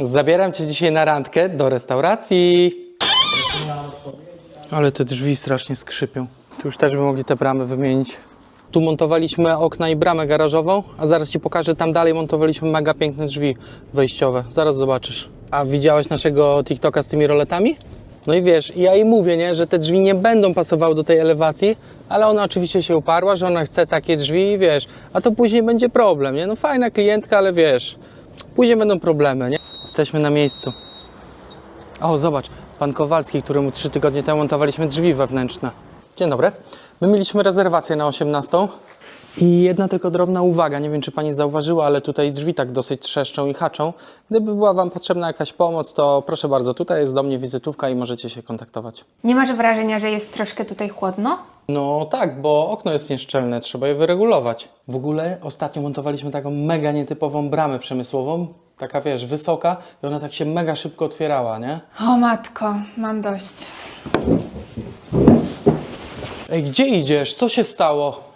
Zabieram cię dzisiaj na randkę do restauracji. Ale te drzwi strasznie skrzypią. Tu już też by mogli te bramy wymienić. Tu montowaliśmy okna i bramę garażową, a zaraz ci pokażę, tam dalej montowaliśmy mega piękne drzwi wejściowe. Zaraz zobaczysz. A widziałeś naszego TikToka z tymi roletami? No i wiesz, ja jej mówię, nie, że te drzwi nie będą pasowały do tej elewacji, ale ona oczywiście się uparła, że ona chce takie drzwi i wiesz, a to później będzie problem, nie? No fajna klientka, ale wiesz, później będą problemy, nie? Jesteśmy na miejscu. O, zobacz, pan Kowalski, któremu trzy tygodnie temu montowaliśmy drzwi wewnętrzne. Dzień dobry. My mieliśmy rezerwację na 18. I jedna tylko drobna uwaga, nie wiem czy pani zauważyła, ale tutaj drzwi tak dosyć trzeszczą i haczą. Gdyby była wam potrzebna jakaś pomoc, to proszę bardzo, tutaj jest do mnie wizytówka i możecie się kontaktować. Nie masz wrażenia, że jest troszkę tutaj chłodno? No tak, bo okno jest nieszczelne, trzeba je wyregulować. W ogóle ostatnio montowaliśmy taką mega nietypową bramę przemysłową, taka wiesz, wysoka i ona tak się mega szybko otwierała, nie? O matko, mam dość. Ej, gdzie idziesz? Co się stało?